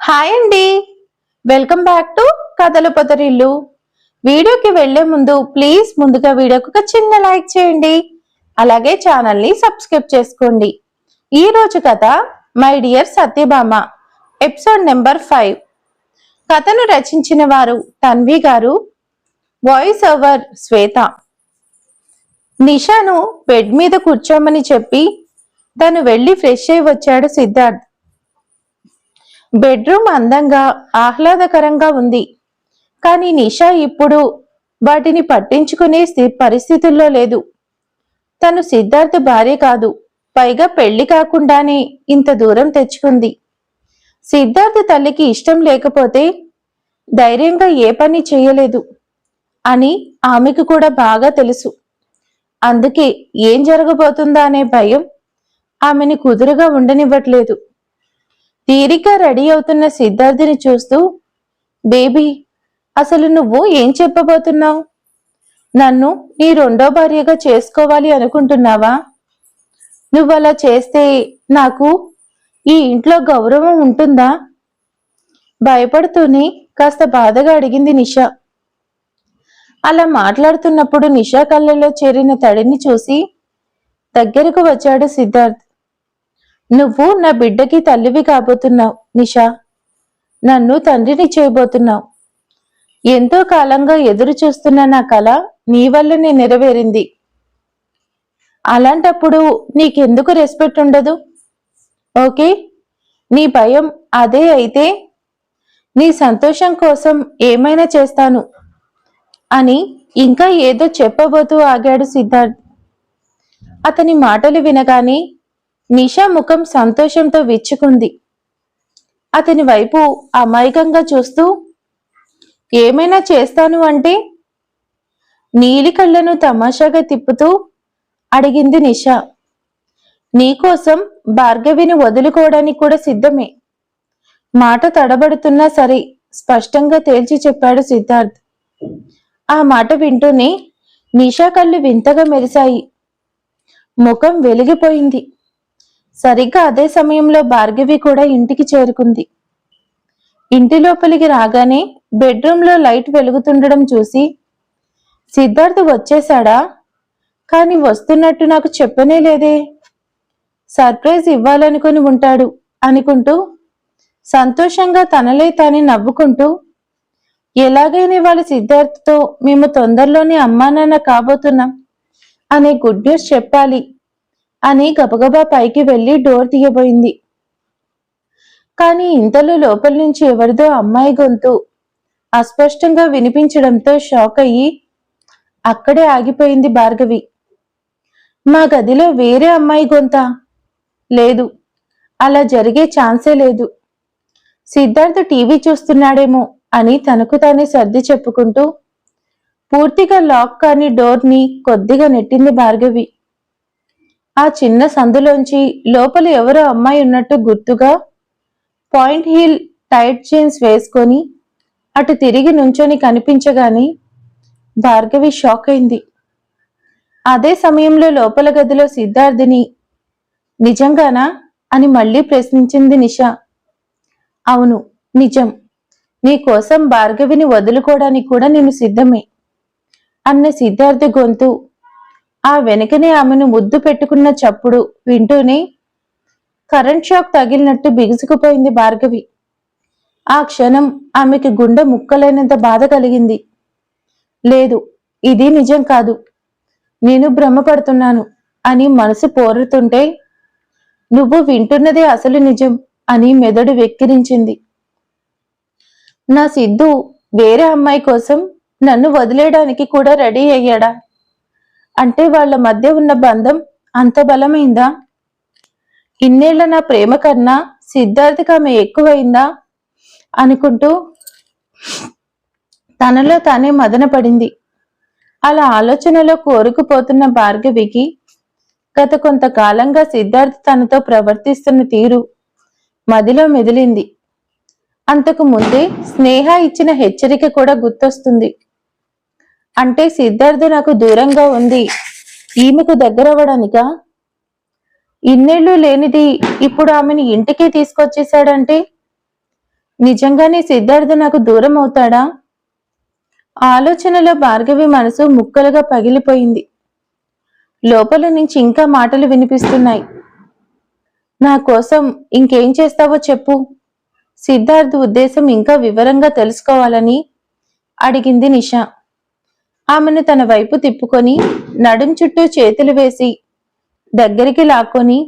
Hi అండి. Welcome back to కథల పొదరిల్లు. వీడియోకి వెళ్ళే ముందు ప్లీజ్ ముందుగా వీడియోకి ఒక చిన్న లైక్ చేయండి. అలాగే ఛానల్ని సబ్స్క్రైబ్ చేసుకోండి. ఈ రోజు కథ my dear Satyabhama episode number five. కథను రచించిన వారు తన్వి గారు వాయిస్ ఓవర్ శ్వేత. నిషాను బెడ్ మీద కూర్చోమని చెప్పి తను వెళ్ళి ఫ్రెష్ అయి వచ్చాడు సిద్ధార్థ్. బెడ్రూమ్ అందంగా ఆహ్లాదకరంగా ఉంది. కానీ నిషా ఇప్పుడు వాటిని పట్టించుకునే పరిస్థితుల్లో లేదు. తను సిద్ధార్థ్ భార్య కాదు. పైగా పెళ్ళి కాకుండానే ఇంత దూరం తెచ్చుకుంది. సిద్ధార్థ్ తల్లికి ఇష్టం లేకపోతే ధైర్యంగా ఏ పని చేయలేదు అని ఆమెకు కూడా బాగా తెలుసు. అందుకే ఏం జరగబోతుందా అనే భయం ఆమెని కుదురుగా ఉండనివ్వట్లేదు. తీరిక రెడీ అవుతున్న సిద్ధార్థిని చూస్తూ బేబీ అసలు నువ్వు ఏం చెప్పబోతున్నావు? నన్ను నీ రెండో భార్యగా చేసుకోవాలి అనుకుంటున్నావా? నువ్వు అలా చేస్తే నాకు ఈ ఇంట్లో గౌరవం ఉంటుందా? భయపడుతూనే కాస్త బాధగా అడిగింది నిషా. అలా మాట్లాడుతున్నప్పుడు నిషా కళ్ళలో చేరిన తడిని చూసి దగ్గరకు వచ్చాడు సిద్ధార్థ్. నువ్వు నా బిడ్డకి తల్లివి కాబోతున్నావు నిషా. నన్ను తండ్రిని చేయబోతున్నావు. ఎంతో కాలంగా ఎదురు చూస్తున్న నా కళ నీ వల్లనే నెరవేరింది. అలాంటప్పుడు నీకెందుకు రెస్పెక్ట్ ఉండదు? ఓకే? నీ భయం అదే అయితే నీ సంతోషం కోసం ఏమైనా చేస్తాను అని ఇంకా ఏదో చెప్పబోతూ ఆగాడు సిద్ధార్థ్. అతని మాటలు వినగానే నిషా ముఖం సంతోషంతో విచ్చుకుంది. అతని వైపు అమాయకంగా చూస్తూ ఏమైనా చేస్తాను అంటే? నీలి కళ్ళను తమాషాగా తిప్పుతూ అడిగింది నిషా. నీకోసం భార్గవిని వదులుకోవడానికి కూడా సిద్ధమే. మాట తడబడుతున్నా సరే స్పష్టంగా తేల్చి చెప్పాడు సిద్ధార్థ్. ఆ మాట వింటూనే నిషా కళ్ళు వింతగా మెరిశాయి. ముఖం వెలిగిపోయింది. సరిగ్గా అదే సమయంలో భార్గవి కూడా ఇంటికి చేరుకుంది. ఇంటి లోపలికి రాగానే బెడ్రూమ్లో లైట్ వెలుగుతుండడం చూసి సిద్ధార్థ్ వచ్చేశాడా? కానీ వస్తున్నట్టు నాకు చెప్పనే లేదే. సర్ప్రైజ్ ఇవ్వాలనుకుని ఉంటాడు అనుకుంటూ సంతోషంగా తనలే తానే నవ్వుకుంటూ ఎలాగైనా వాళ్ళ సిద్ధార్థ్తో మేము తొందరలోనే అమ్మా నాన్న కాబోతున్నాం అనే గుడ్ న్యూస్ చెప్పాలి. అని గబగబా పైకి వెళ్ళి డోర్ తీయబోయింది. కానీ ఇంతలో లోపల నుంచి ఎవరిదో అమ్మాయి గొంతు అస్పష్టంగా వినిపించడంతో షాక్ అయ్యి అక్కడే ఆగిపోయింది భార్గవి. మా గదిలో వేరే అమ్మాయి గొంత? లేదు. అలా జరిగే ఛాన్సే లేదు. సిద్ధార్థ టీవీ చూస్తున్నాడేమో అని తనకు తానే సర్ది చెప్పుకుంటూ పూర్తిగా లాక్ కాని డోర్ని కొద్దిగా నెట్టింది భార్గవి. ఆ చిన్న సందులోంచి లోపల ఎవరో అమ్మాయి ఉన్నట్టు గుర్తుగా పాయింట్ హీల్ టైట్ జీన్స్ వేసుకొని అటు తిరిగి నుంచొని కనిపించగానే భార్గవి షాక్ అయింది. అదే సమయంలో లోపల గదిలో సిద్ధార్థిని నిజంగానా అని మళ్ళీ ప్రశ్నించింది నిషా. అవును నిజం. నీకోసం భార్గవిని వదులుకోవడానికి కూడా నేను సిద్ధమే అన్న సిద్ధార్థ గొంతు ఆ వెనుకనే ఆమెను ముద్దు పెట్టుకున్న చప్పుడు వింటూనే కరెంట్ షాక్ తగిలినట్టు బిగుసుకుపోయింది భార్గవి. ఆ క్షణం ఆమెకి గుండె ముక్కలైనంత బాధ కలిగింది. లేదు ఇది నిజం కాదు. నేను భ్రమపడుతున్నాను అని మనసు పోరుతుంటే నువ్వు వింటున్నదే అసలు నిజం అని మెదడు వెక్కిరించింది. నా సిద్ధు వేరే అమ్మాయి కోసం నన్ను వదిలేయడానికి కూడా రెడీ అయ్యాడా? అంటే వాళ్ళ మధ్య ఉన్న బంధం అంత బలమైందా? ఇన్నేళ్ళ నా ప్రేమ కన్నా సిద్ధార్థకి ఆమె ఎక్కువైందా? అనుకుంటూ తనలో తానే మదన పడింది అలా ఆలోచనలో కోరుకుపోతున్న భార్గవికి గత కొంతకాలంగా సిద్ధార్థ్ తనతో ప్రవర్తిస్తున్న తీరు మదిలో మెదిలింది. అంతకు ముందే స్నేహ ఇచ్చిన హెచ్చరిక కూడా గుర్తొస్తుంది. అంటే సిద్ధార్థ నాకు దూరంగా ఉంది. ఈమెకు దగ్గరవ్వడానికా? ఇన్నేళ్ళు లేనిది ఇప్పుడు ఆమెను ఇంటికి తీసుకొచ్చేసాడంటే నిజంగానే సిద్ధార్థ నాకు దూరం అవుతాడా ఆలోచనలో భార్గవి మనసు ముక్కలుగా పగిలిపోయింది. లోపల నుంచి ఇంకా మాటలు వినిపిస్తున్నాయి. నా కోసం ఇంకేం చేస్తావో చెప్పు. సిద్ధార్థ్ ఉద్దేశం ఇంకా వివరంగా తెలుసుకోవాలని అడిగింది నిషా. ఆమెను తన వైపు తిప్పుకొని నడుం చుట్టూ చేతులు వేసి దగ్గరికి లాక్కొని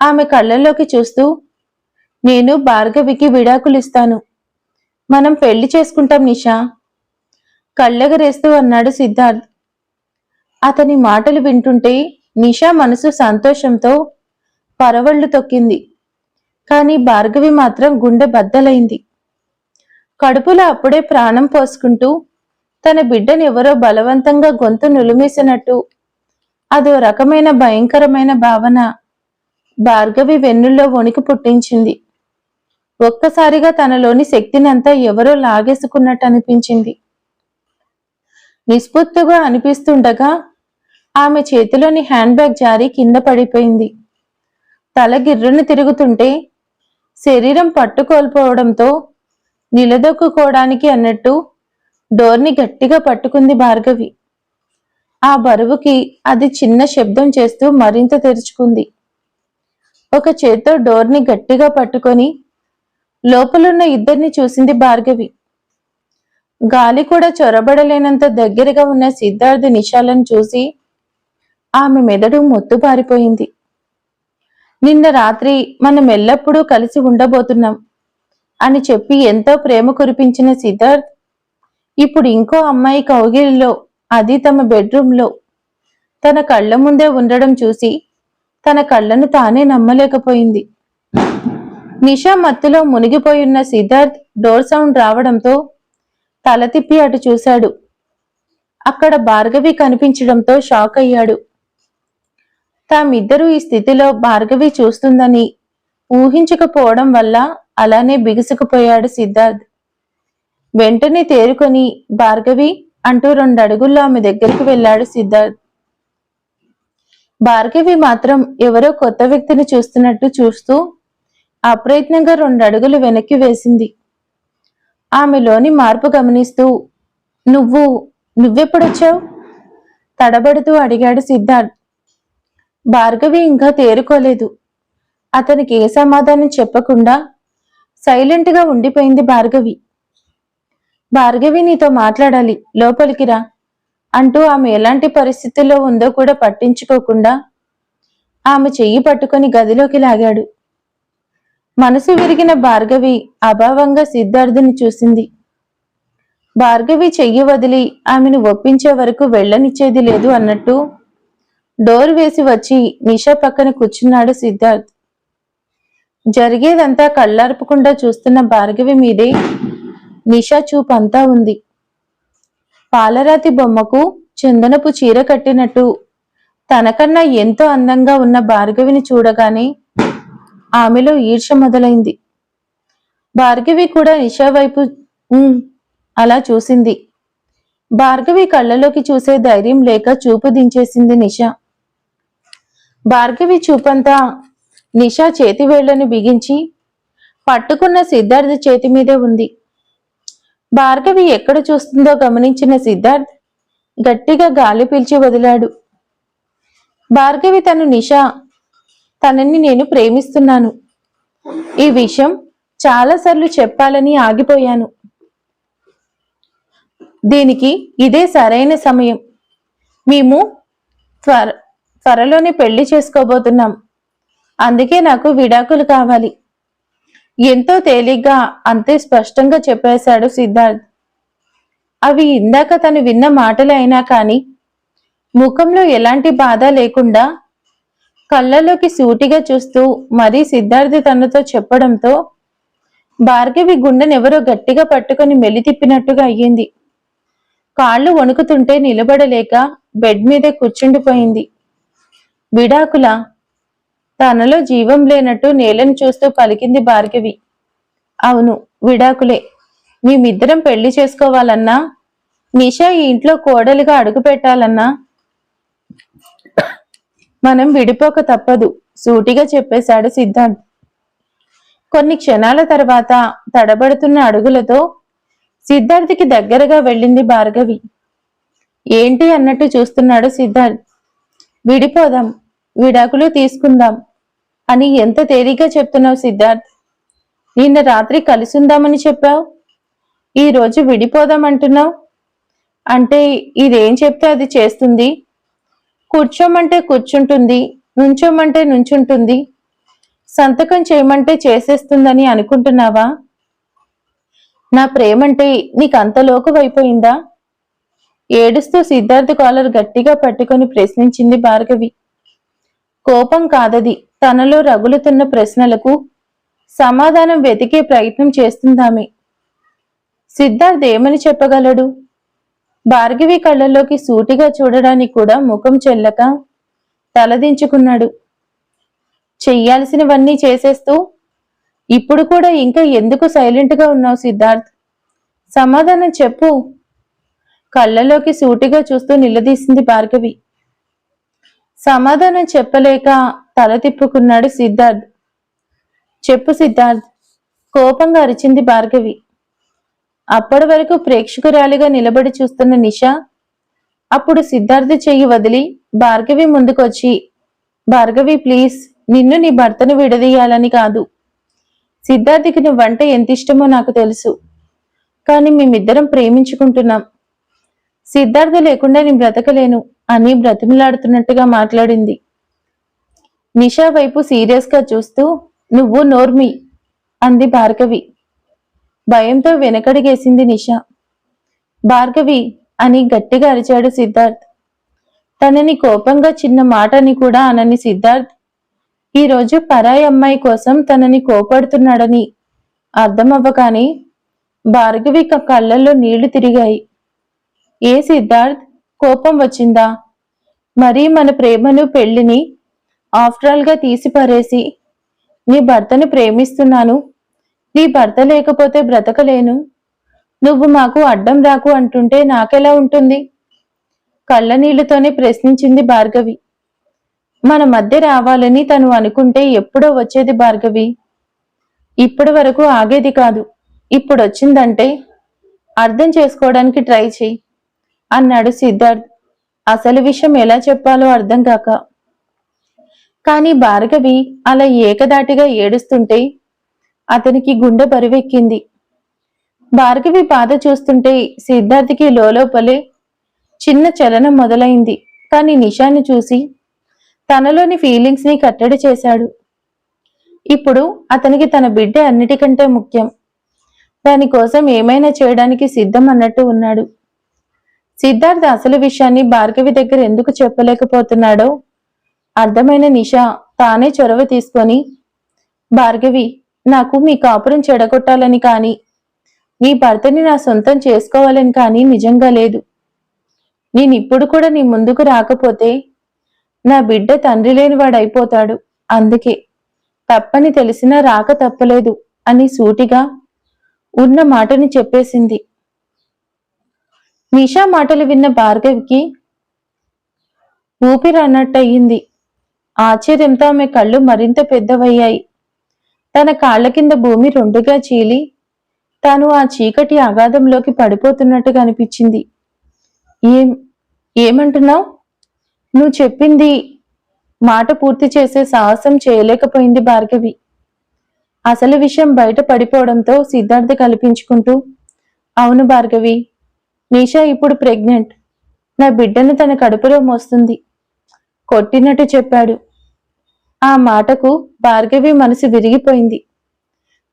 ఆమె కళ్ళల్లోకి చూస్తూ నేను భార్గవికి విడాకులిస్తాను. మనం పెళ్ళి చేసుకుంటాం నిషా. కళ్ళెగరేస్తూ అన్నాడు సిద్ధార్థ్. అతని మాటలు వింటుంటే నిషా మనసు సంతోషంతో పరవళ్ళు తొక్కింది. కానీ భార్గవి మాత్రం గుండె బద్దలైంది. కడుపులో అప్పుడే ప్రాణం పోసుకుంటూ తన బిడ్డని ఎవరో బలవంతంగా గొంతు నులిమేసినట్టు. అదో రకమైన భయంకరమైన భావన భార్గవి వెన్నుల్లో వణికి పుట్టించింది. ఒక్కసారిగా తనలోని శక్తినంతా ఎవరో లాగేసుకున్నట్టు అనిపించింది. నిస్పృత్తుగా అనిపిస్తుండగా ఆమె చేతిలోని హ్యాండ్ బ్యాగ్ జారి కింద పడిపోయింది. తల గిర్రును తిరుగుతుంటే శరీరం పట్టుకోల్పోవడంతో నిలదొక్కుకోవడానికి అన్నట్టు డోర్ని గట్టిగా పట్టుకుంది భార్గవి. ఆ బరువుకి అది చిన్న శబ్దం చేస్తూ మరింత తెరుచుకుంది. ఒక చేత్తో డోర్ని గట్టిగా పట్టుకొని లోపలున్న ఇద్దరిని చూసింది భార్గవి. గాలి కూడా చొరబడలేనంత దగ్గరగా ఉన్న సిద్ధార్థ నిషాలను చూసి ఆమె మెదడు మొత్తుబారిపోయింది నిన్న రాత్రి మనం ఎల్లప్పుడూ కలిసి ఉండబోతున్నాం అని చెప్పి ఎంతో ప్రేమ కురిపించిన సిద్ధార్థ్ ఇప్పుడు ఇంకో అమ్మాయి కౌగిలిలో అది తమ బెడ్రూమ్లో. తన కళ్ళ ముందే ఉండడం చూసి తన కళ్ళను తానే నమ్మలేకపోయింది. నిషా మత్తులో మునిగిపోయున్న సిద్ధార్థ్ డోర్ సౌండ్ రావడంతో తల తిప్పి అటు చూశాడు. అక్కడ భార్గవి కనిపించడంతో షాక్ అయ్యాడు. తామిద్దరూ ఈ స్థితిలో భార్గవి చూస్తుందని ఊహించకపోవడం వల్ల అలానే బిగుసుకుపోయాడు సిద్ధార్థ్. వెంటనే తేరుకొని భార్గవి అంటూ రెండు అడుగుల్లో ఆమె దగ్గరికి వెళ్ళాడు సిద్ధార్థ్. భార్గవి మాత్రం ఎవరో కొత్త వ్యక్తిని చూస్తున్నట్టు చూస్తూ అప్రయత్నంగా రెండు అడుగులు వెనక్కి వేసింది. ఆమెలోని మార్పు గమనిస్తూ నువ్వు నువ్వెప్పుడొచ్చావు? తడబడుతూ అడిగాడు సిద్ధార్థ్. భార్గవి ఇంకా తేరుకోలేదు. అతనికి ఏ సమాధానం చెప్పకుండా సైలెంట్గా ఉండిపోయింది భార్గవి. భార్గవి నీతో మాట్లాడాలి. లోపలికి రా. అంటూ ఆమె ఎలాంటి పరిస్థితుల్లో ఉందో కూడా పట్టించుకోకుండా ఆమె చెయ్యి పట్టుకొని గదిలోకి లాగాడు. మనసు విరిగిన భార్గవి అభావంగా సిద్ధార్థుని చూసింది. భార్గవి చెయ్యి వదిలి ఆమెను ఒప్పించే వరకు వెళ్ళనిచ్చేది లేదు అన్నట్టు డోర్ వేసి వచ్చి నిషా పక్కన కూర్చున్నాడు సిద్ధార్థ్. జరిగేదంతా కళ్ళార్పకుండా చూస్తున్న భార్గవి మీదే నిషా చూపు అంతా ఉంది. పాలరాతి బొమ్మకు చందనపు చీర కట్టినట్టు. తనకన్నా ఎంతో అందంగా ఉన్న భార్గవిని చూడగానే ఆమెలో ఈర్ష మొదలైంది. భార్గవి కూడా నిషా వైపు అలా చూసింది. భార్గవి కళ్ళలోకి చూసే ధైర్యం లేక చూపు దించేసింది నిషా. భార్గవి చూపంతా నిషా చేతివేళ్ళను బిగించి పట్టుకున్న సిద్ధార్థ చేతి మీదే ఉంది. భార్గవి ఎక్కడ చూస్తుందో గమనించిన సిద్ధార్థ్ గట్టిగా గాలి పీల్చి వదిలాడు. భార్గవి తను నిషా తనని నేను ప్రేమిస్తున్నాను. ఈ విషయం చాలాసార్లు చెప్పాలని ఆగిపోయాను. దీనికి ఇదే సరైన సమయం. మేము త్వర త్వరలోనే పెళ్ళి చేసుకోబోతున్నాం. అందుకే నాకు విడాకులు కావాలి. ఎంతో తేలిగ్గా అంతే స్పష్టంగా చెప్పేశాడు సిద్ధార్థ్. అవి ఇందాక తను విన్న మాటలు అయినా కాని ముఖంలో ఎలాంటి బాధ లేకుండా కళ్ళలోకి సూటిగా చూస్తూ మరీ సిద్ధార్థ్ తనతో చెప్పడంతో భార్గవి గుండెనెవరో గట్టిగా పట్టుకొని మెలి తిప్పినట్టుగా అయ్యింది. కాళ్ళు వణుకుతుంటే నిలబడలేక బెడ్ మీదే కూర్చుండిపోయింది. విడాకుల తనలో జీవం లేనట్టు నేలను చూస్తూ పలికింది భార్గవి. అవును విడాకులే. మేమిద్దరం పెళ్ళి చేసుకోవాలన్నా నిషా ఈ ఇంట్లో కోడలుగా అడుగు పెట్టాలన్నా మనం విడిపోక తప్పదు సూటిగా చెప్పేశాడు సిద్ధార్థ్ కొన్ని క్షణాల తర్వాత తడబడుతున్న అడుగులతో సిద్ధార్థికి దగ్గరగా వెళ్ళింది భార్గవి. ఏంటి అన్నట్టు చూస్తున్నాడు సిద్ధార్థ్. విడిపోదాం విడాకులు తీసుకుందాం అని ఎంత తేలిగ్గా చెప్తున్నావు సిద్ధార్థ్? నిన్న రాత్రి కలిసుందామని చెప్పావు. ఈ రోజు విడిపోదాం అంటున్నావు అంటే ఇదేం చెప్తే అది చేస్తుంది? కూర్చోమంటే కూర్చుంటుంది నుంచోమంటే నుంచుంటుంది. సంతకం చేయమంటే చేసేస్తుందని అనుకుంటున్నావా? నా ప్రేమంటే నీకు అంతలోకు లోకువైపోయిందా? ఏడుస్తూ సిద్ధార్థ్ కాలర్ గట్టిగా పట్టుకొని ప్రశ్నించింది భార్గవి. కోపం కాదది. తనలో రగులుతున్న ప్రశ్నలకు సమాధానం వెతికే ప్రయత్నం చేస్తుందామె. సిద్ధార్థ్ ఏమని చెప్పగలడు? భార్గవి కళ్ళలోకి సూటిగా చూడడానికి కూడా ముఖం చెల్లక తలదించుకున్నాడు. చెయ్యాల్సినవన్నీ చేసేస్తూ ఇప్పుడు కూడా ఇంకా ఎందుకు సైలెంట్గా ఉన్నావు సిద్ధార్థ్? సమాధానం చెప్పు. కళ్ళలోకి సూటిగా చూస్తూ నిలదీసింది భార్గవి. సమాధానం చెప్పలేక తల తిప్పుకున్నాడు సిద్ధార్థ్. చెప్పు సిద్ధార్థ్ కోపంగా అరిచింది భార్గవి. అప్పటి వరకు ప్రేక్షకురాలిగా నిలబడి చూస్తున్న నిషా అప్పుడు సిద్ధార్థ చెయ్యి వదిలి భార్గవి ముందుకొచ్చి భార్గవి ప్లీజ్ నిన్ను నీ భర్తను విడదీయాలని కాదు. సిద్ధార్థికి నువ్వంటే ఎంత ఇష్టమో నాకు తెలుసు. కానీ మేమిద్దరం ప్రేమించుకుంటున్నాం. సిద్ధార్థ లేకుండా నేను బ్రతకలేను అని బ్రతిమిలాడుతున్నట్టుగా మాట్లాడింది. నిషా వైపు సీరియస్గా చూస్తూ నువ్వు నోర్మి అంది భార్గవి. భయంతో వెనకడిగేసింది నిషా. భార్గవి అని గట్టిగా అరిచాడు సిద్ధార్థ్. తనని కోపంగా చిన్న మాటని కూడా అనని సిద్ధార్థ్. ఈరోజు పరాయి అమ్మాయి కోసం తనని కోపడుతున్నాడని అర్థమవ్వగానే భార్గవి క- కళ్ళల్లో నీళ్ళు తిరిగాయి. ఏ సిద్ధార్థ్ కోపం వచ్చిందా? మరీ మన ప్రేమను పెళ్ళిని ఆఫ్టర్గా తీసి నీ భర్తను ప్రేమిస్తున్నాను. నీ భర్త లేకపోతే బ్రతకలేను. నువ్వు మాకు అడ్డం రాకు అంటుంటే నాకెలా ఉంటుంది? కళ్ళ నీళ్ళతోనే ప్రశ్నించింది భార్గవి. మన మధ్య రావాలని తను అనుకుంటే ఎప్పుడో వచ్చేది భార్గవి. ఇప్పటి వరకు ఆగేది కాదు. ఇప్పుడు వచ్చిందంటే అర్థం చేసుకోవడానికి ట్రై చేయి అన్నాడు సిద్ధార్థ్. అసలు విషయం ఎలా చెప్పాలో అర్థం కాక. కానీ భార్గవి అలా ఏకదాటిగా ఏడుస్తుంటే అతనికి గుండె బరువెక్కింది. భార్గవి బాధ చూస్తుంటే సిద్ధార్థికి లోపలే చిన్న చలనం మొదలైంది. కానీ నిషాన్ని చూసి తనలోని ఫీలింగ్స్ని కట్టడి చేశాడు. ఇప్పుడు అతనికి తన బిడ్డ అన్నిటికంటే ముఖ్యం. దానికోసం ఏమైనా చేయడానికి సిద్ధం అన్నట్టు ఉన్నాడు. సిద్ధార్థ అసలు విషయాన్ని భార్గవి దగ్గర ఎందుకు చెప్పలేకపోతున్నాడో అర్థమైన నిషా తానే చొరవ తీసుకొని భార్గవి నాకు మీ కాపురం చెడగొట్టాలని కానీ నీ భర్తని నా సొంతం చేసుకోవాలని కానీ నిజంగా లేదు. నేనిప్పుడు కూడా నీ ముందుకు రాకపోతే నా బిడ్డ తండ్రి లేనివాడైపోతాడు. అందుకే తప్పని తెలిసినా రాక తప్పలేదు అని సూటిగా ఉన్న మాటని చెప్పేసింది. నిషా మాటలు విన్న భార్గవికి ఊపిరి అన్నట్టయింది. ఆశ్చర్యంతో ఆమె కళ్ళు మరింత పెద్దవయ్యాయి. తన కాళ్ళ కింద భూమి రెండుగా చీలి తాను ఆ చీకటి అగాధంలోకి పడిపోతున్నట్టుగా అనిపించింది. ఏం ఏమంటున్నావు? నువ్వు చెప్పింది మాట పూర్తి చేసే సాహసం చేయలేకపోయింది భార్గవి. అసలు విషయం బయట పడిపోవడంతో సిద్ధార్థ కల్పించుకుంటూ అవును భార్గవి నిషా ఇప్పుడు ప్రెగ్నెంట్. నా బిడ్డను తన కడుపులో మోస్తుంది. కొట్టినట్టు చెప్పాడు. ఆ మాటకు భార్గవి మనసు విరిగిపోయింది.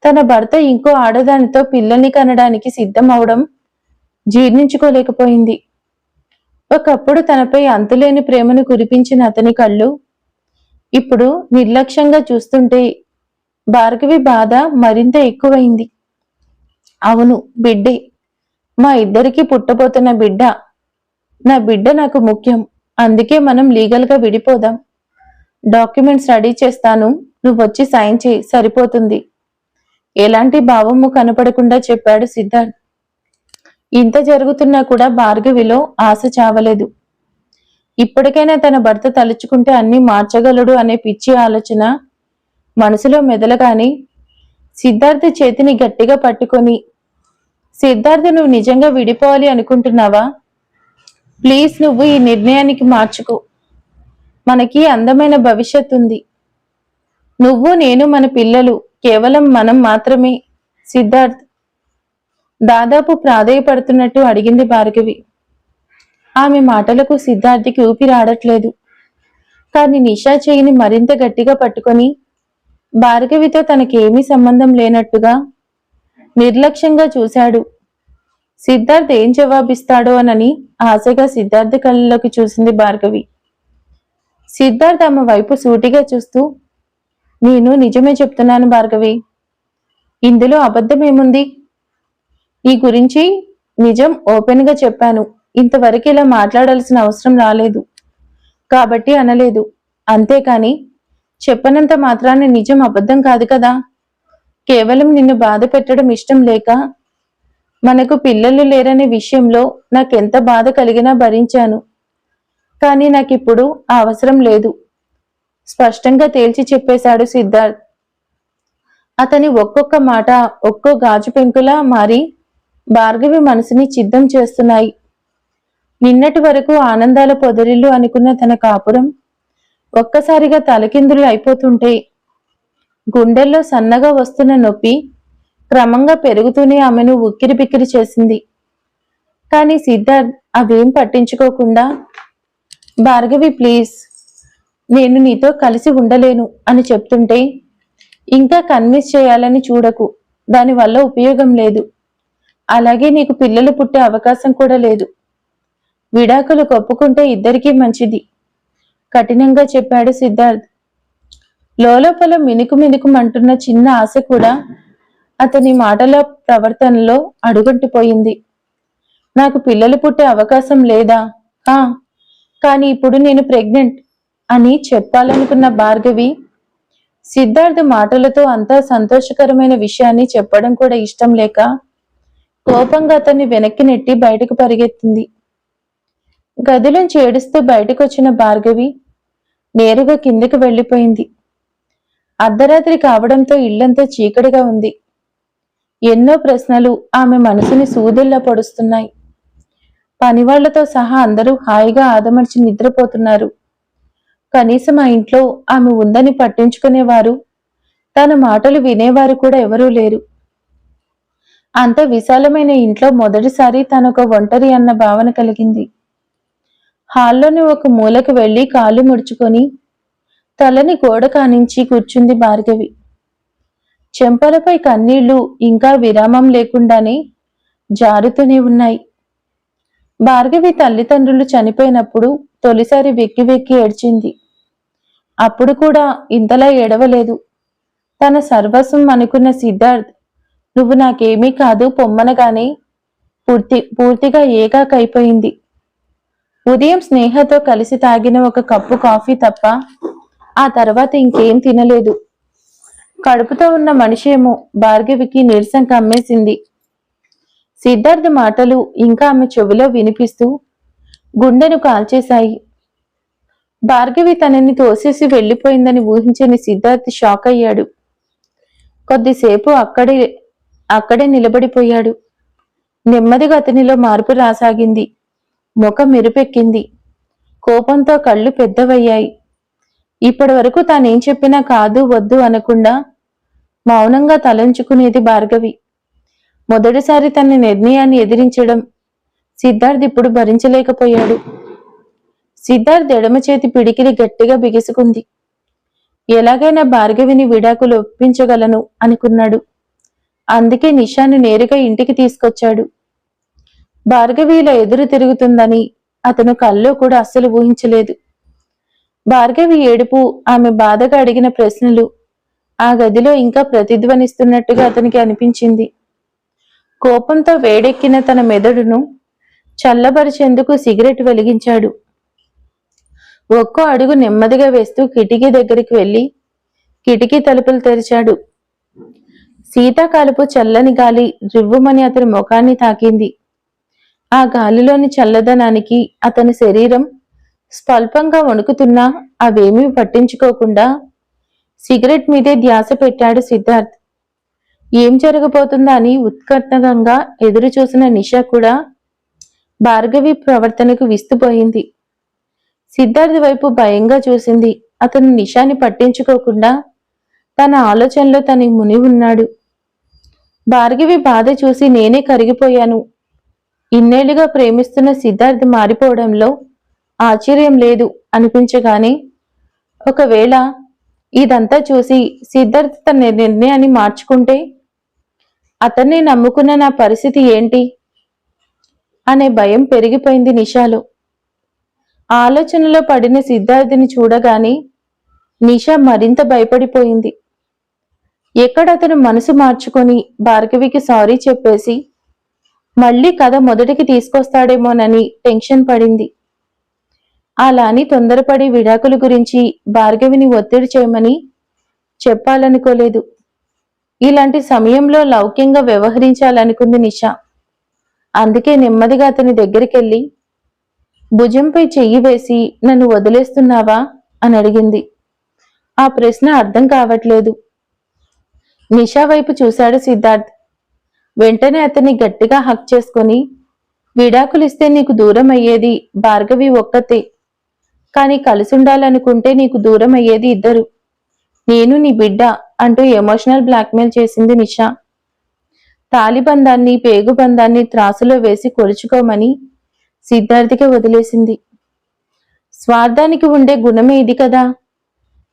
తన భర్త ఇంకో ఆడదానితో పిల్లల్ని కనడానికి సిద్ధం అవడం జీర్ణించుకోలేకపోయింది. ఒకప్పుడు తనపై అంతులేని ప్రేమను కురిపించిన అతని కళ్ళు ఇప్పుడు నిర్లక్ష్యంగా చూస్తుంటే భార్గవి బాధ మరింత ఎక్కువైంది. అవును బిడ్డే మా ఇద్దరికి పుట్టబోతున్న బిడ్డ నా బిడ్డ నాకు ముఖ్యం అందుకే మనం లీగల్గా విడిపోదాం. డాక్యుమెంట్స్ రెడీ చేస్తాను. నువ్వు వచ్చి సైన్ చేయి. సరిపోతుంది. ఎలాంటి భావము కనపడకుండా చెప్పాడు సిద్ధార్థ్. ఇంత జరుగుతున్నా కూడా భార్గవిలో ఆశ చావలేదు. ఇప్పటికైనా తన భర్త తలుచుకుంటే అన్ని మార్చగలడు అనే పిచ్చి ఆలోచన మనసులో మెదలగాని సిద్ధార్థ చేతిని గట్టిగా పట్టుకొని సిద్ధార్థ నువ్వు నిజంగా విడిపోవాలి అనుకుంటున్నావా? ప్లీజ్ నువ్వు ఈ నిర్ణయానికి మార్చుకో. మనకి అందమైన భవిష్యత్తు ఉంది. నువ్వు నేను మన పిల్లలు కేవలం మనం మాత్రమే సిద్ధార్థ్. దాదాపు ప్రాధేయపడుతున్నట్టు అడిగింది భార్గవి. ఆమె మాటలకు సిద్ధార్థికి ఊపిరాడట్లేదు కానీ నిషా చేయిని మరింత గట్టిగా పట్టుకొని భార్గవితో తనకేమీ సంబంధం లేనట్టుగా నిర్లక్ష్యంగా చూశాడు. సిద్ధార్థ్ ఏం జవాబిస్తాడో అనని ఆశగా సిద్ధార్థ కళ్ళలోకి చూసింది భార్గవి. సిద్ధార్థ్ ఆమె వైపు సూటిగా చూస్తూ నేను నిజమే చెప్తున్నాను భార్గవి. ఇందులో అబద్ధమేముంది? ఈ గురించి నిజం ఓపెన్గా చెప్పాను. ఇంతవరకు ఇలా మాట్లాడాల్సిన అవసరం రాలేదు. కాబట్టి అనలేదు. అంతేకాని చెప్పనంత మాత్రాన నిజం అబద్ధం కాదు కదా? కేవలం నిన్ను బాధ పెట్టడం ఇష్టం లేక మనకు పిల్లలు లేరనే విషయంలో నాకెంత బాధ కలిగినా భరించాను. కానీ నాకిప్పుడు ఆ అవసరం లేదు. స్పష్టంగా తేల్చి చెప్పేశాడు సిద్ధార్థ్. అతని ఒక్కొక్క మాట ఒక్కో గాజు పెంకులా మారి భార్గవి మనసుని చిద్దం చేస్తున్నాయి. నిన్నటి వరకు ఆనందాల పొదరిల్లు అనుకున్న తన కాపురం ఒక్కసారిగా తలకిందులు అయిపోతుంటే గుండెల్లో సన్నగా వస్తున్న నొప్పి క్రమంగా పెరుగుతూనే ఆమెను ఉక్కిరి బిక్కిరి చేసింది. కానీ సిద్ధార్థ్ అవేం పట్టించుకోకుండా భార్గవి ప్లీజ్ నేను నీతో కలిసి ఉండలేను అని చెప్తుంటే ఇంకా కన్విన్స్ చేయాలని చూడకు. దానివల్ల ఉపయోగం లేదు. అలాగే నీకు పిల్లలు పుట్టే అవకాశం కూడా లేదు. విడాకులు కప్పుకుంటే ఇద్దరికీ మంచిది. కఠినంగా చెప్పాడు సిద్ధార్థ్. లోలోపల మినుకు మినుకుమంటున్న చిన్న ఆశ కూడా అతని మాటల ప్రవర్తనలో అడుగంటిపోయింది. నాకు పిల్లలు పుట్టే అవకాశం లేదా? ఆ కానీ ఇప్పుడు నేను ప్రెగ్నెంట్ అని చెప్పాలనుకున్న భార్గవి సిద్ధార్థ్ మాటలతో అంతా సంతోషకరమైన విషయాన్ని చెప్పడం కూడా ఇష్టం లేక కోపంగా అతన్ని వెనక్కి నెట్టి బయటకు పరిగెత్తింది. గదిలోంచి ఏడుస్తూ బయటకు వచ్చిన భార్గవి నేరుగా కిందకి వెళ్ళిపోయింది. అర్ధరాత్రి కావడంతో ఇల్లంతా చీకటిగా ఉంది. ఎన్నో ప్రశ్నలు ఆమె మనసుని సూదిల్లా పొడుస్తున్నాయి. పనివాళ్ళతో సహా అందరూ హాయిగా ఆదమర్చి నిద్రపోతున్నారు. కనీసం ఆ ఇంట్లో ఆమె ఉందని పట్టించుకునేవారు. తన మాటలు వినేవారు కూడా ఎవరూ లేరు. అంత విశాలమైన ఇంట్లో మొదటిసారి తనొక ఒంటరి అన్న భావన కలిగింది. హాల్లోని ఒక మూలకు వెళ్ళి కాళ్ళు ముడుచుకొని తలని గోడ కానించి కూర్చుంది భార్గవి. చెంపలపై కన్నీళ్ళు ఇంకా విరామం లేకుండానే జారుతూనే ఉన్నాయి. భార్గవి తల్లిదండ్రులు చనిపోయినప్పుడు తొలిసారి వెక్కి వెక్కి ఏడ్చింది. అప్పుడు కూడా ఇంతలా ఏడవలేదు. తన సర్వస్వం అనుకున్న సిద్ధార్థ్ నువ్వు నాకేమీ కాదు పొమ్మనగానే పూర్తి పూర్తిగా ఏకాకైపోయింది. ఉదయం స్నేహతో కలిసి తాగిన ఒక కప్పు కాఫీ తప్ప ఆ తర్వాత ఇంకేం తినలేదు. కడుపుతో ఉన్న మనిషేమో భార్గవికి నీరసం కమ్మేసింది. సిద్ధార్థ మాటలు ఇంకా ఆమె చెవిలో వినిపిస్తూ గుండెను కాల్చేశాయి. భార్గవి తనని తోసేసి వెళ్ళిపోయిందని ఊహించని సిద్ధార్థ్ షాక్ అయ్యాడు. కొద్దిసేపు అక్కడే అక్కడే నిలబడిపోయాడు. నెమ్మదిగా అతనిలో మార్పు రాసాగింది. ముఖం మెరుపెక్కింది. కోపంతో కళ్ళు పెద్దవయ్యాయి. ఇప్పటి వరకు తానేం చెప్పినా కాదు వద్దు అనకుండా మౌనంగా తలంచుకునేది భార్గవి. మొదటిసారి తన నిర్ణయాన్ని ఎదిరించడం సిద్ధార్థ్ ఇప్పుడు భరించలేకపోయాడు. సిద్ధార్థ్ ఎడమ చేతి పిడికిలి గట్టిగా బిగుసుకుంది. ఎలాగైనా భార్గవిని విడాకులు ఒప్పించగలను అనుకున్నాడు. అందుకే నిషాను నేరుగా ఇంటికి తీసుకొచ్చాడు. భార్గవిలో ఎదురు తిరుగుతుందని అతను కల్లో కూడా అస్సలు ఊహించలేదు. భార్గవి ఏడుపు ఆమె బాధగా అడిగిన ప్రశ్నలు ఆ గదిలో ఇంకా ప్రతిధ్వనిస్తున్నట్టుగా అతనికి అనిపించింది. కోపంతో వేడెక్కిన తన మెదడును చల్లబరిచేందుకు సిగరెట్ వెలిగించాడు. ఒక్కో అడుగు నెమ్మదిగా వేస్తూ కిటికీ దగ్గరికి వెళ్ళి కిటికీ తలుపులు తెరిచాడు. శీతాకాలపు చల్లని గాలి రివ్వుమని అతని ముఖాన్ని తాకింది. ఆ గాలిలోని చల్లదనానికి అతని శరీరం స్వల్పంగా వణుకుతున్నా అవేమీ పట్టించుకోకుండా సిగరెట్ మీదే ధ్యాస పెట్టాడు సిద్ధార్థ్. ఏం జరగబోతుందా అని ఉత్కంఠంగా ఎదురు చూసిన నిషా కూడా భార్గవి ప్రవర్తనకు విస్తుపోయింది. సిద్ధార్థ్ వైపు భయంగా చూసింది. అతను నిషాని పట్టించుకోకుండా తన ఆలోచనలో తన ముని ఉన్నాడు. భార్గవి బాధ చూసి నేనే కరిగిపోయాను. ఇన్నేళ్ళుగా ప్రేమిస్తున్న సిద్ధార్థ్ మారిపోవడంలో ఆశ్చర్యం లేదు అనిపించగానే ఒకవేళ ఇదంతా చూసి సిద్ధార్థ్ తన నిర్ణయాన్ని మార్చుకుంటే అతన్ని నమ్ముకున్న నా పరిస్థితి ఏంటి? అనే భయం పెరిగిపోయింది నిషాలో. ఆలోచనలో పడిన సిద్ధార్థిని చూడగానే నిషా మరింత భయపడిపోయింది. ఎక్కడ అతను మనసు మార్చుకొని భార్గవికి సారీ చెప్పేసి మళ్ళీ కథ మొదటికి తీసుకొస్తాడేమోనని టెన్షన్ పడింది. అలాని తొందరపడి విడాకుల గురించి భార్గవిని ఒత్తిడి చేయమని చెప్పాలనుకోలేదు. ఇలాంటి సమయంలో లౌక్యంగా వ్యవహరించాలనుకుంది నిషా. అందుకే నెమ్మదిగా అతని దగ్గరికెళ్ళి భుజంపై చెయ్యి వేసి నన్ను వదిలేస్తున్నావా? అని అడిగింది. ఆ ప్రశ్న అర్థం కావట్లేదు. నిషా వైపు చూశాడు సిద్ధార్థ్. వెంటనే అతన్ని గట్టిగా హక్ చేసుకొని విడాకులిస్తే నీకు దూరం అయ్యేది భార్గవి ఒక్కతే. కానీ కలిసుండాలనుకుంటే నీకు దూరం అయ్యేది ఇద్దరు. నేను నీ బిడ్డ అంటూ ఎమోషనల్ బ్లాక్మెయిల్ చేసింది నిషా. తాలిబంధాన్ని పేగుబంధాన్ని త్రాసులో వేసి కొలుచుకోమని సిద్ధార్థికి వదిలేసింది. స్వార్థానికి ఉండే గుణమే ఇది కదా.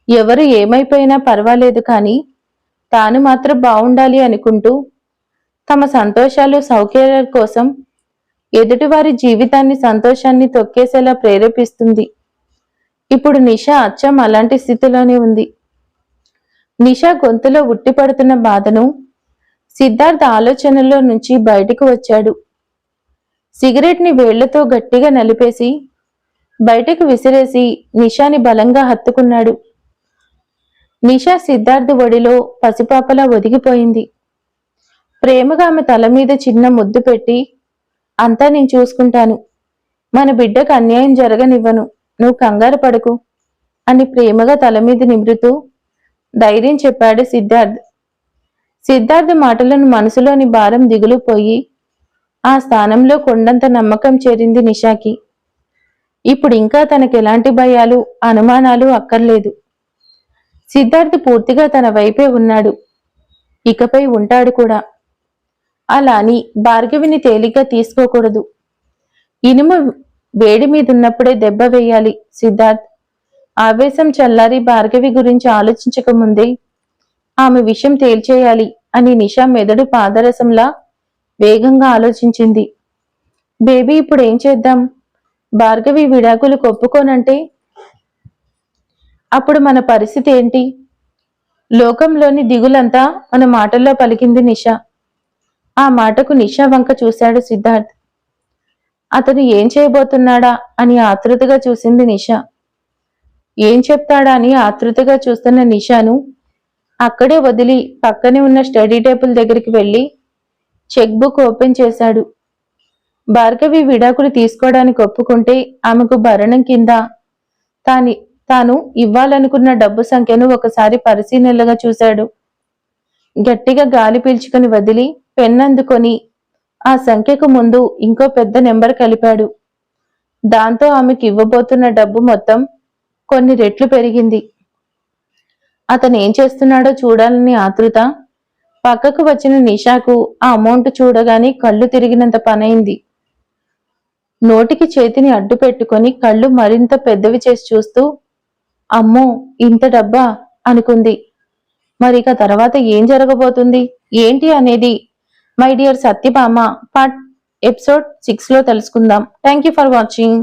ఎవరు ఏమైపోయినా పర్వాలేదు కానీ తాను మాత్రం బాగుండాలి అనుకుంటూ తమ సంతోషాలు సౌకర్యాల కోసం ఎదుటివారి జీవితాన్ని సంతోషాన్ని తొక్కేసేలా ప్రేరేపిస్తుంది. ఇప్పుడు నిషా అచ్చం అలాంటి స్థితిలోనే ఉంది. నిషా గొంతులో ఉట్టిపడుతున్న బాధను సిద్ధార్థ ఆలోచనల్లో నుంచి బయటకు వచ్చాడు. సిగరెట్ని వేళ్ళతో గట్టిగా నలిపేసి బయటకు విసిరేసి నిషాని బలంగా హత్తుకున్నాడు. నిషా సిద్ధార్థ ఒడిలో పసిపాపలా ఒదిగిపోయింది. ప్రేమగా ఆమె తల మీద చిన్న ముద్దు పెట్టి అంతా నేను చూసుకుంటాను. మన బిడ్డకు అన్యాయం జరగనివ్వను. నువ్వు కంగారు పడకు అని ప్రేమగా తల మీద నిమురుతూ ధైర్యం చెప్పాడు సిద్ధార్థ్. సిద్ధార్థ మాటలను మనసులోని భారం దిగులు పోయి ఆ స్థానంలో కొండంత నమ్మకం చేరింది నిషాకి. ఇప్పుడు ఇంకా తనకు ఎలాంటి భయాలు అనుమానాలు అక్కర్లేదు. సిద్ధార్థ్ పూర్తిగా తన వైపే ఉన్నాడు. ఇకపై ఉంటాడు కూడా. అలా అని భార్గవిని తేలిగ్గా తీసుకోకూడదు. ఇనుము వేడి మీదున్నప్పుడే దెబ్బ వేయాలి సిద్ధార్థ్. ఆవేశం చల్లారి భార్గవి గురించి ఆలోచించకముందే ఆమె విషయం తేల్చేయాలి అని నిషా మెదడు పాదరసంలా వేగంగా ఆలోచించింది. బేబీ ఇప్పుడు ఏం చేద్దాం? భార్గవి విడాకులు కొప్పుకోనంటే అప్పుడు మన పరిస్థితి ఏంటి? లోకంలోని దిగులంతా మన మాటల్లో పలికింది నిషా. ఆ మాటకు నిషా వంక చూశాడు సిద్ధార్థ్. అతను ఏం చేయబోతున్నాడా? అని ఆతృతగా చూసింది నిషా. ఏం చెప్తాడా అని ఆతృతగా చూస్తున్న నిషాను అక్కడే వదిలి పక్కనే ఉన్న స్టడీ టేబుల్ దగ్గరికి వెళ్ళి చెక్ బుక్ ఓపెన్ చేశాడు. భార్గవి విడాకులు తీసుకోవడానికి ఒప్పుకుంటే ఆమెకు భరణం కింద తాని తాను ఇవ్వాలనుకున్న డబ్బు సంఖ్యను ఒకసారి పరిశీలనలుగా చూశాడు. గట్టిగా గాలి పీల్చుకుని వదిలి పెన్ అందుకొని ఆ సంఖ్యకు ముందు ఇంకో పెద్ద నెంబర్ కలిపాడు. దాంతో ఆమెకి ఇవ్వబోతున్న డబ్బు మొత్తం కొన్ని రెట్లు పెరిగింది. అతను ఏం చేస్తున్నాడో చూడాలని ఆతృత. పక్కకు వచ్చిన నిషాకు ఆ అమౌంట్ చూడగానే కళ్ళు తిరిగినంత పనైంది. నోటికి చేతిని అడ్డు పెట్టుకొని కళ్ళు మరింత పెద్దవి చేసి చూస్తూ అమ్మో ఇంత డబ్బా అనుకుంది. మరి ఇక తర్వాత ఏం జరగబోతుంది? ఏంటి అనేది? My dear Satyabhama part episode సిక్స్లో తెలుసుకుందాం. Thank you for watching.